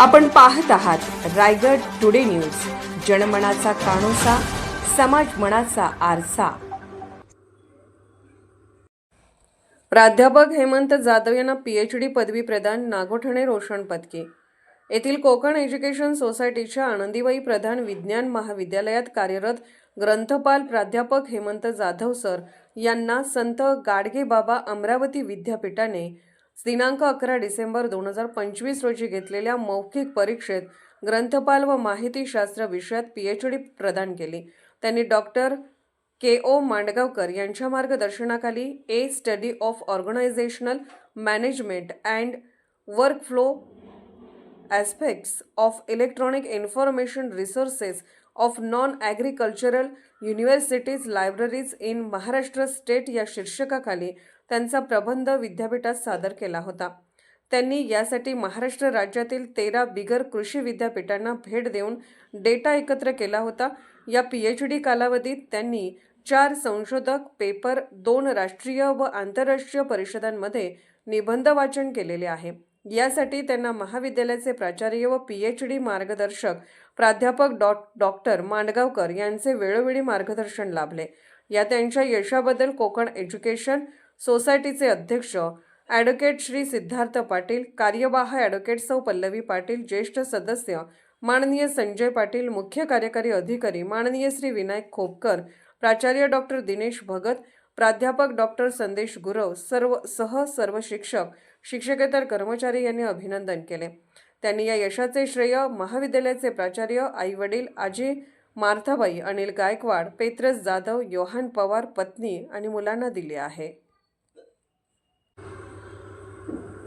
आपण पाहत आहात रायगड टुडे न्यूज. जनमनाचा कानोसा समाज मनाचा आरसा. प्राध्यापक हेमंत जाधव यांना पीएच डी पदवी प्रदान नागोठणे रोशन पदके. येथील कोकण एज्युकेशन सोसायटीच्या आनंदीबाई प्रधान विज्ञान महाविद्यालयात कार्यरत ग्रंथपाल प्राध्यापक हेमंत जाधव सर यांना संत गाडगे बाबा अमरावती विद्यापीठाने दिनांक अकरा डिसेंबर दोन हजार पंचवीस रोजी घेतलेल्या मौखिक परीक्षेत ग्रंथपाल व माहितीशास्त्र विषयात पी एच डी प्रदान केली. त्यांनी डॉक्टर के ओ मांडगावकर यांच्या मार्गदर्शनाखाली a study of organizational management and workflow aspects of electronic information resources of non agricultural universities libraries in Maharashtra state या शीर्षकाखाली त्यांचा प्रबंध विद्यापीठात सादर केला होता. त्यांनी यासाठी महाराष्ट्र राज्यातील तेरा बिगर कृषी विद्यापीठांना भेट देऊन डेटा एकत्र केला होता. या पीएच डी कालावधीत त्यांनी चार संशोधक पेपर दोन राष्ट्रीय व आंतरराष्ट्रीय परिषदांमध्ये निबंध वाचन केलेले आहे. यासाठी त्यांना महाविद्यालयाचे प्राचार्य व पीएच डी मार्गदर्शक प्राध्यापक डॉ डॉक्टर मांडगावकर यांचे वेळोवेळी मार्गदर्शन लाभले. या त्यांच्या यशाबद्दल कोकण एज्युकेशन सोसायटीचे अध्यक्ष ॲडव्होकेट श्री सिद्धार्थ पाटील कार्यवाह ॲडव्होकेट सौ पल्लवी पाटील ज्येष्ठ सदस्य माननीय संजय पाटील मुख्य कार्यकारी अधिकारी माननीय श्री विनायक खोपकर प्राचार्य डॉक्टर दिनेश भगत प्राध्यापक डॉक्टर संदेश गुरव सर्व सह सर्व शिक्षक शिक्षकेतर कर्मचारी यांनी अभिनंदन केले. त्यांनी या यशाचे श्रेय महाविद्यालयाचे प्राचार्य आई वडील आजी मार्थाबाई अनिल गायकवाड पेत्रस जाधव योहान पवार पत्नी आणि मुलांना दिले आहे.